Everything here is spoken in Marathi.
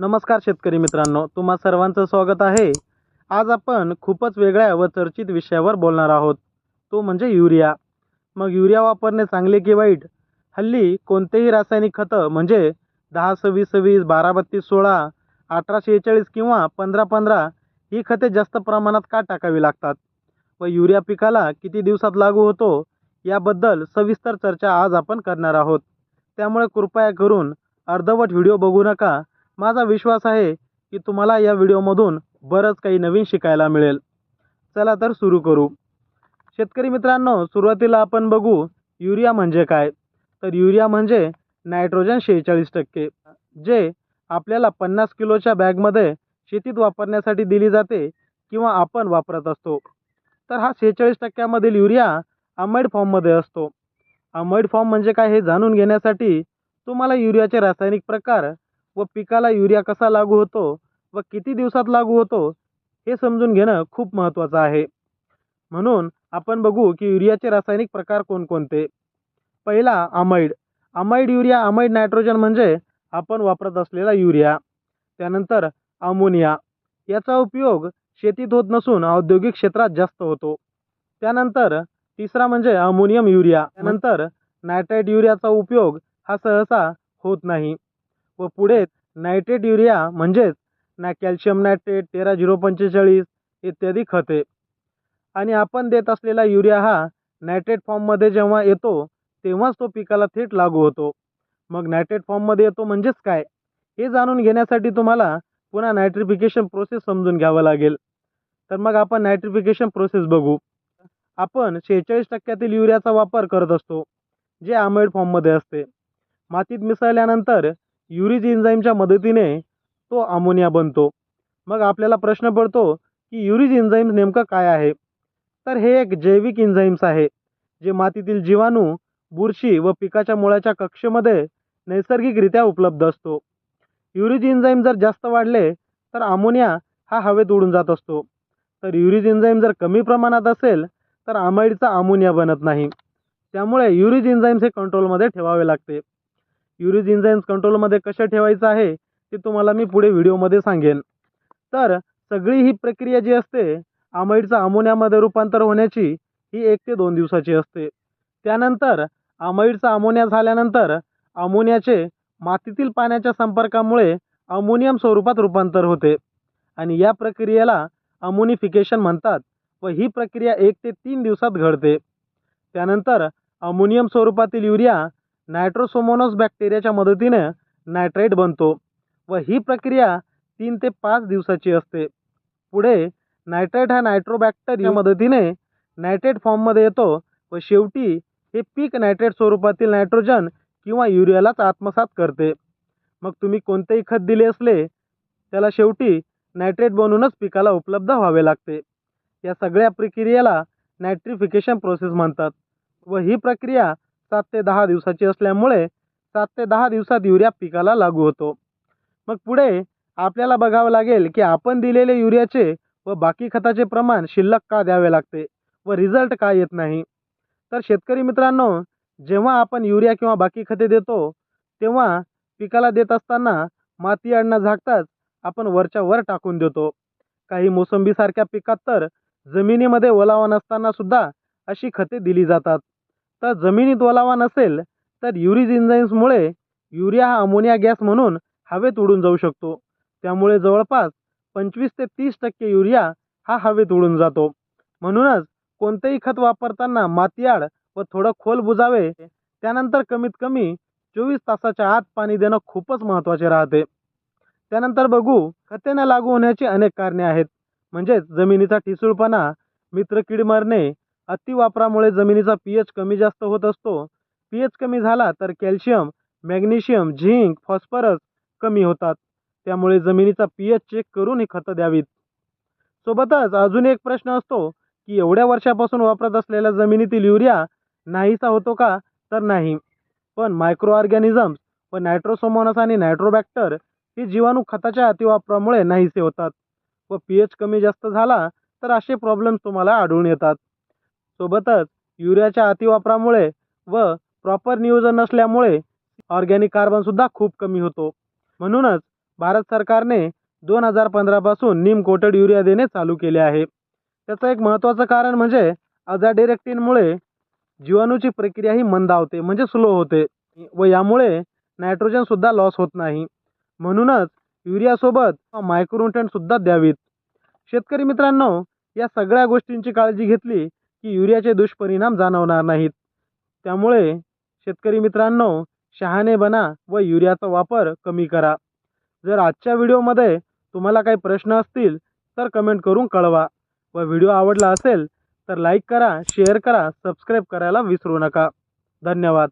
नमस्कार शेतकरी मित्रांनो तुम्हा सर्वांचं स्वागत आहे. आज आपण खूपच वेगळ्या व चर्चित विषयावर बोलणार आहोत. तो म्हणजे युरिया. मग युरिया वापरणे चांगले की वाईट? हल्ली कोणतेही रासायनिक खतं म्हणजे दहा सव्वीस सव्वीस बारा बत्तीस सोळा अठरा शेहेचाळीस किंवा पंधरा पंधरा ही खते जास्त प्रमाणात का टाकावी लागतात? व युरिया पिकाला किती दिवसात लागू होतो? याबद्दल सविस्तर चर्चा आज आपण करणार आहोत. त्यामुळे कृपया करून अर्धवट व्हिडिओ बघू नका माझा विश्वास आहे की तुम्हाला या व्हिडिओमधून बरंच काही नवीन शिकायला मिळेल. चला तर सुरू करू. शेतकरी मित्रांनो सुरुवातीला आपण बघू युरिया म्हणजे काय? तर युरिया म्हणजे नायट्रोजन शेहेचाळीस टक्के जे आपल्याला पन्नास किलोच्या बॅगमध्ये शेतीत वापरण्यासाठी दिली जाते किंवा आपण वापरत असतो. तर हा शेहेचाळीस टक्क्यामधील युरिया अमाइड फॉर्ममध्ये असतो. अमाइड फॉर्म म्हणजे काय हे जाणून घेण्यासाठी तुम्हाला युरियाचे रासायनिक प्रकार व पिकाला युरिया कसा लागू होतो व किती दिवसात लागू होतो हे समजून घेणं खूप महत्त्वाचं आहे. म्हणून आपण बघू की युरियाचे रासायनिक प्रकार कोणकोणते? पहिला amide amide urea amide nitrogen म्हणजे आपण वापरत असलेला युरिया. त्यानंतर अमोनिया याचा उपयोग शेतीत होत नसून औद्योगिक क्षेत्रात जास्त होतो. त्यानंतर तिसरा म्हणजे अमोनियम युरिया. नंतर नायट्राईट युरियाचा उपयोग हा सहसा होत नाही. व पुढे नायट्रेट युरिया म्हणजेच ना कॅल्शियम नायट्रेट तेरा झिरो पंचेचाळीस इत्यादी खते. आणि आपण देत असलेला युरिया हा नायट्रेट फॉर्ममध्ये जेव्हा येतो तेव्हाच तो पिकाला थेट लागू होतो. मग नायट्रेट फॉर्ममध्ये येतो म्हणजेच काय? हे जाणून घेण्यासाठी तुम्हाला पुन्हा नायट्रिफिकेशन प्रोसेस समजून घ्यावं लागेल. तर मग आपण नायट्रिफिकेशन प्रोसेस बघू. आपण शेहेचाळीस टक्क्यातील युरियाचा वापर करत असतो जे आमोइड फॉर्ममध्ये असते. मातीत मिसळल्यानंतर युरिज एन्झाईमच्या मदतीने तो अमोनिया बनतो. मग आपल्याला प्रश्न पडतो की युरिज एन्झाईम नेमकं काय आहे? तर हे एक जैविक एन्झाईम्स आहे जे मातीतील जीवाणू बुरशी व पिकाच्या मुळाच्या कक्षेमध्ये नैसर्गिकरित्या उपलब्ध असतो. युरिज एन्झाईम जर जास्त वाढले तर अमोनिया हा हवेत उडून जात असतो. तर युरिज एन्झाईम जर कमी प्रमाणात असेल तर आमाईडचा अमोनिया बनत नाही. त्यामुळे युरिज एन्झाईम्स हे कंट्रोलमध्ये ठेवावे लागते. युरिज एन्झाईम्स कंट्रोलमध्ये कसे ठेवायचं आहे ते तुम्हाला मी पुढे व्हिडिओमध्ये सांगेन. तर सगळी ही प्रक्रिया जी असते अमाइडचा अमोनियामध्ये रूपांतर होण्याची ही एक ते दोन दिवसाची असते. त्यानंतर अमाइडचा अमोनिया झाल्यानंतर अमोनियाचे मातीतील पाण्याच्या संपर्कामुळे अमोनियम स्वरूपात रूपांतर होते. आणि या प्रक्रियेला अमोनिफिकेशन म्हणतात व ही प्रक्रिया एक ते तीन दिवसात घडते. त्यानंतर अमोनियम स्वरूपातील युरिया नायट्रोसोमोनोस बॅक्टेरियाच्या मदतीने नायट्राईट बनतो व ही प्रक्रिया तीन ते पाच दिवसाची असते. पुढे नायट्राईट हा नायट्रोबॅक्टरच्या मदतीने नायट्रेट फॉर्ममध्ये येतो व शेवटी हे पीक नायट्रेट स्वरूपातील नायट्रोजन किंवा युरियालाच आत्मसात करते. मग तुम्ही कोणतेही खत दिले असले त्याला शेवटी नायट्रेट बनवूनच पिकाला उपलब्ध व्हावे लागते. या सगळ्या प्रक्रियेला नायट्रिफिकेशन प्रोसेस म्हणतात व ही प्रक्रिया सात ते दहा दिवसाची असल्यामुळे सात ते दहा दिवसात युरिया पिकाला लागू होतो. मग पुढे आपल्याला बघावं लागेल की आपण दिलेले युरियाचे व बाकी खताचे प्रमाण शिल्लक का द्यावे लागते व रिझल्ट का येत नाही? तर शेतकरी मित्रांनो जेव्हा आपण युरिया किंवा बाकी खते देतो तेव्हा पिकाला देत असताना माती अडणं झाकताच आपण वरच्या वर टाकून देतो. काही मोसंबीसारख्या पिकात तर जमिनीमध्ये ओलावा नसताना सुद्धा अशी खते दिली जातात. तर जमिनीत ओलावा नसेल तर युरिज इंजाईन्समुळे युरिया हा अमोनिया गॅस म्हणून हवेत उडून जाऊ शकतो. त्यामुळे जवळपास पंचवीस ते तीस टक्के युरिया हा हवेत उडून जातो. म्हणूनच कोणतेही खत वापरताना मातीआड व थोडं खोल बुजावे त्यानंतर कमीत कमी चोवीस तासाच्या आत पाणी देणं खूपच महत्त्वाचे राहते. त्यानंतर बघू खते न लागू होण्याची अनेक कारणे आहेत. म्हणजेच जमिनीचा ठिसूळपणा मित्रकीड मरणे अतिवापरामुळे जमिनीचा पी एच कमी जास्त होत असतो. पी एच कमी झाला तर कॅल्शियम मॅग्नेशियम झिंक फॉस्फरस कमी होतात. त्यामुळे जमिनीचा पी एच चेक करून ही खतं द्यावीत. सोबतच अजून एक प्रश्न असतो की एवढ्या वर्षापासून वापरत असलेल्या जमिनीतील युरिया नाहीसा होतो का? तर नाही. पण मायक्रो ऑर्गॅनिझम्स व नायट्रोसोमोनस आणि नायट्रोबॅक्टर हे जीवाणू खताच्या अतिवापरामुळे नाहीसे होतात. व पी एच कमी जास्त झाला तर असे प्रॉब्लेम्स तुम्हाला आढळून येतात. सोबतच युरियाच्या अतिवापरामुळे व प्रॉपर नियोजन नसल्यामुळे ऑर्गॅनिक कार्बनसुद्धा खूप कमी होतो. म्हणूनच भारत सरकारने दोन हजार पंधरापासून नीम कोटेड युरिया देणे चालू केले आहे. त्याचं एक महत्त्वाचं कारण म्हणजे अझाडिरेक्टिनमुळे जीवाणूची प्रक्रिया ही मंदावते म्हणजे स्लो होते व यामुळे नायट्रोजनसुद्धा लॉस होत नाही. म्हणूनच युरियासोबत मायक्रोन्युट्रंटसुद्धा द्यावीत. शेतकरी मित्रांनो या सगळ्या गोष्टींची काळजी घेतली की युरियाचे दुष्परिणाम जाणवणार नाहीत. त्यामुळे शेतकरी मित्रांनो शहाणे बना व युरियाचा वापर कमी करा. जर आजच्या व्हिडिओमध्ये तुम्हाला काही प्रश्न असतील तर कमेंट करून कळवा. व व्हिडिओ आवडला असेल तर लाईक करा शेअर करा सबस्क्राईब करायला विसरू नका. धन्यवाद.